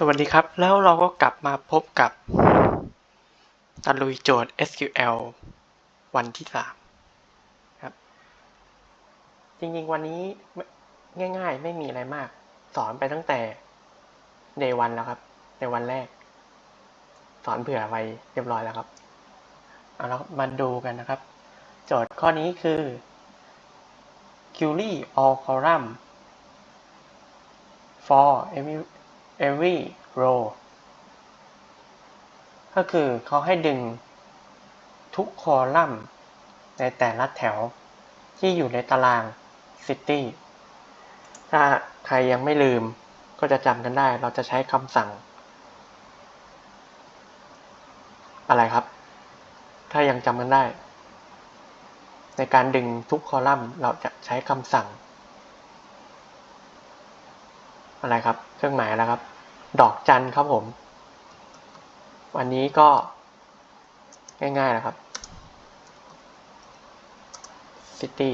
สวัสดีครับ แล้วเราก็กลับมาพบกับตะลุยโจทย์ SQL วันที่สามครับ จริงๆ วันนี้ง่ายๆ ไม่มีอะไรมาก สอนไปตั้งแต่ day วันแล้วครับ ในวันแรก สอนเผื่อไว้เรียบร้อยแล้วครับ เอาแล้วมาดูกันนะครับ โจทย์ข้อนี้คือ query all column for every every row ก็คือเขาให้ดึงทุกคอลัมน์ในแต่ละแถวที่อยู่ในตาราง City ถ้าใครยังไม่ลืมก็จะจำกันได้ เราจะใช้คำสั่ง อะไรครับ ถ้ายังจำกันได้ ในการดึงทุกคอลัมน์เราจะใช้คำสั่ง อะไรครับ เครื่องหมายแล้วครับ ดอกจันครับผม วันนี้ก็ง่ายๆนะครับ City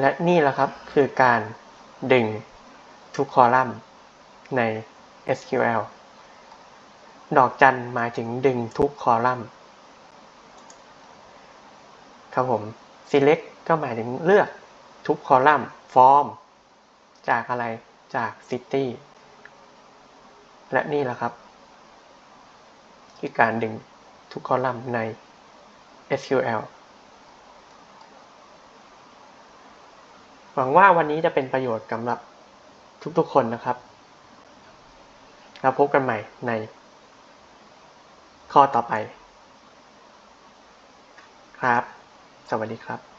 และนี่แหละครับคือการดึงทุกคอลัมน์ใน SQL ดอกจันหมายถึงดึงทุกคอลัมน์ ครับผม select ก็หมายถึงเลือกทุกคอลัมน์ form จากอะไรจาก city และนี่แหละครับ คือการดึงทุกคอลัมน์ใน SQL หวังว่าวันนี้จะเป็นประโยชน์สำหรับทุกๆคนนะครับแล้วพบกันใหม่ในข้อต่อไป ครับ สวัสดีครับ